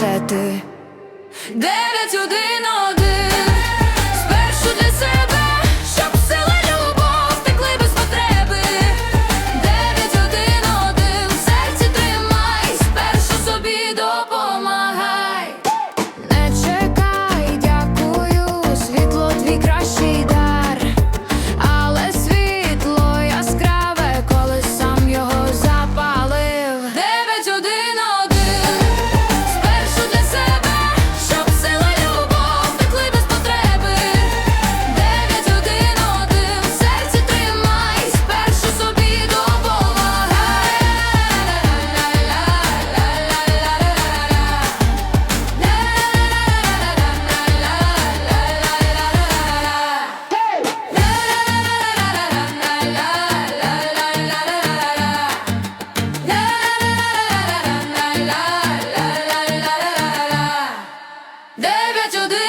це ти. Дев'ять один один çadır